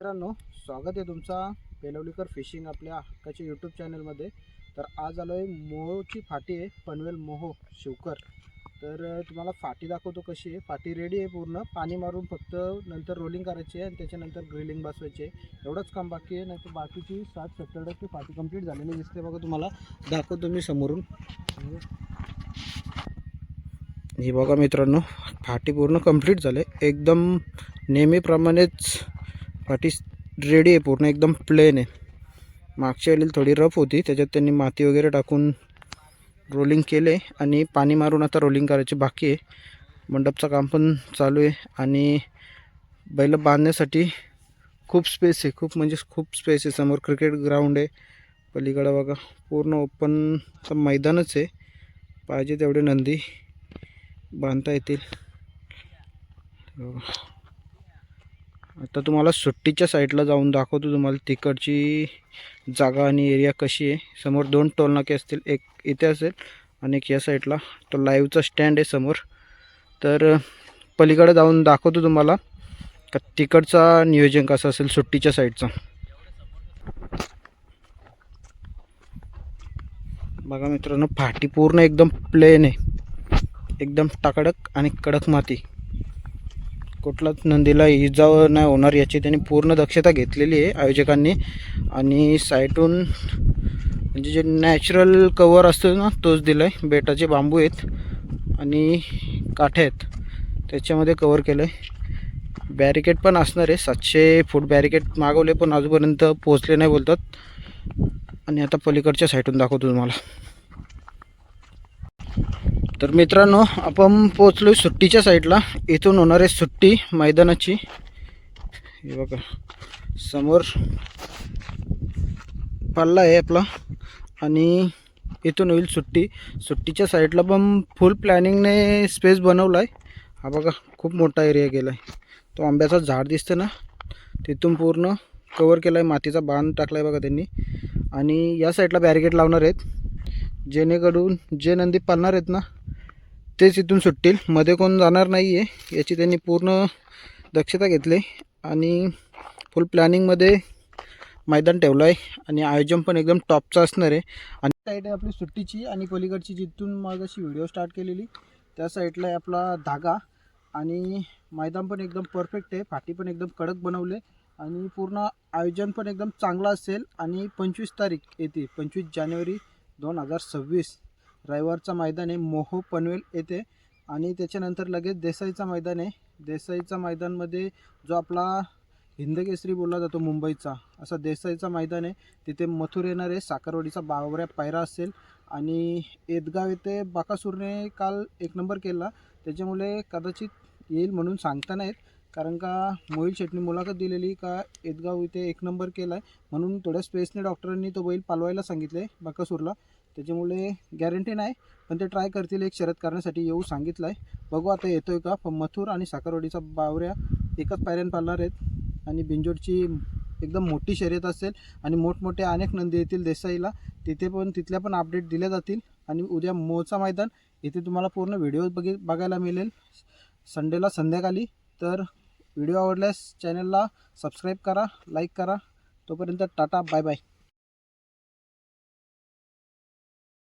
मित्रांनो स्वागत आहे तुमचा पेलवलीकर फिशिंग आपल्या हक्काच्या यूट्यूब चॅनलमध्ये तर आज आलो आहे मोहोची फाटी आहे पनवेल मोहो शिवकर. तर तुम्हाला फाटी दाखवतो कशी आहे. फाटी रेडी आहे पूर्ण. पाणी मारून फक्त नंतर रोलिंग करायची आहे आणि त्याच्यानंतर ग्रिलिंग बसवायची आहे. एवढंच काम बाकी आहे नाही तर बाकीची सात सत्तर टक्के फाटी कंप्लीट झालेली दिसते बघा तुम्हाला. दाखवतो मी समोरून. ही बघा मित्रांनो फाटी पूर्ण कंप्लीट झाले. एकदम नेहमीप्रमाणेच फाटी रेडी आहे पूर्ण एकदम प्लेन आहे. मागच्या वेळेला थोडी रफ होती त्याच्यात त्यांनी माती वगैरे टाकून रोलिंग केले आणि पाणी मारून आता रोलिंग करायची बाकी आहे. मंडपचं काम पण चालू आहे आणि बैल बांधण्यासाठी खूप स्पेस आहे खूप म्हणजे खूप स्पेस आहे. समोर क्रिकेट ग्राउंड आहे. पलीकडं बघा पूर्ण ओपनचं मैदानच आहे. पाहिजे तेवढे नंदी बांधता येतील. आता तुम्हाला सुट्टीच्या साईडला जाऊन दाखवतो तुम्हाला तिकडची जागा आणि एरिया कशी आहे. समोर दोन टोलनाके असतील एक इथे असेल आणि एक या साईडला. तो लाईव्हचा स्टँड आहे समोर. तर पलीकडे जाऊन दाखवतो तुम्हाला. का तिकडचा नियोजन कसं असेल सुट्टीच्या साईडचा. बघा मित्रांनो फाटी पूर्ण एकदम प्लेन आहे. एकदम टाकडक आणि कडक माती. कुठलाच नंदीला इजा नाही होणार याची त्यांनी पूर्ण दक्षता घेतलेली आहे आयोजकांनी. आणि साईटून म्हणजे जे नॅचरल कवर असतो ना तोच दिला आहे बेटाचे बांबू आहेत आणि काठे आहेत. त्याच्यामध्ये कवर केलं आहे बॅरिकेड पण असणार आहे. सातशे फूट बॅरिकेड मागवले पण अजूनपर्यंत पोचले नाही बोलतात. आणि आता पलीकडच्या साईटून दाखवतो तुम्हाला. तर मित्रांनो आपण पोचलो सुट्टीच्या साईडला. इथून होणार आहे सुट्टी मैदानाची. हे बघा समोर पल्ला आहे आपला आणि इथून होईल सुट्टी. सुट्टीच्या साईडला पण फुल प्लॅनिंगने स्पेस बनवला आहे हा बघा खूप मोठा एरिया गेला आहे तो आंब्याचा झाड दिसतं ना तिथून पूर्ण कवर केला आहे मातीचा बांध टाकला आहे बघा त्यांनी. आणि या साईडला बॅरिकेड लावणार आहेत. जेणेकरून जे नंदी पालणार आहेत ना तेच इथून सुटतील. मध्ये कोण जाणार नाही आहे याची त्यांनी पूर्ण दक्षता घेतली आणि फुल प्लॅनिंगमध्ये मैदान ठेवलं आहे आणि आयोजन पण एकदम टॉपचं असणार आहे. आणि साईड आहे आपली सुट्टीची आणि पलीकडची जिथून मग अशी व्हिडिओ स्टार्ट केलेली. त्या साईडला आहे आपला धागा आणि मैदान पण एकदम परफेक्ट आहे. फाटी पण एकदम कडक बनवले आणि पूर्ण आयोजन पण एकदम चांगलं असेल आणि पंचवीस तारीख येते. पंचवीस जानेवारी दोन हजार सव्वीस. रविवारचा मैदान आहे मोहो पनवेल येथे आणि त्याच्यानंतर लगेच देसाईचा मैदान आहे देसाईचा मैदानमध्ये जो आपला हिंदकेसरी बोलला जातो मुंबईचा असा देसाईचा मैदान आहे तिथे मथुर येणार आहे साखरवाडीचा बावऱ्या पायरा असेल. आणि एदगाव येथे बाकासूरने काल एक नंबर केला. त्याच्यामुळे कदाचित येईल म्हणून सांगता नाहीत. कारण का मोहिल शेटनी मुलाखत दिलेली का एदगाव इथे एक नंबर केला आहे म्हणून थोड्या स्पेसने डॉक्टरांनी तो बैल पालवायला सांगितलं आहे बाकासूरला. त्याच्यामुळे गॅरंटी नाही पण ते ट्राय करतील एक शर्यत करण्यासाठी येऊ सांगितलं आहे बघू आता येतो आहे का. पण मथुर आणि साखरवाडीचा बावऱ्या एकच पायऱ्यान पाळणार आहेत. आणि बिंजोडची एकदम मोठी शर्यत असेल. आणि मोठमोठे अनेक नंदी येतील देसाईला. तिथे पण तिथल्या पण अपडेट दिल्या जातील. आणि उद्या मोचा मैदान. इथे तुम्हाला पूर्ण व्हिडिओ बघि बघायला मिळेल. संडेला संध्याकाळी. तर व्हिडिओ आवडल्यास चॅनलला सबस्क्राईब करा लाईक करा. तोपर्यंत टाटा बाय बाय.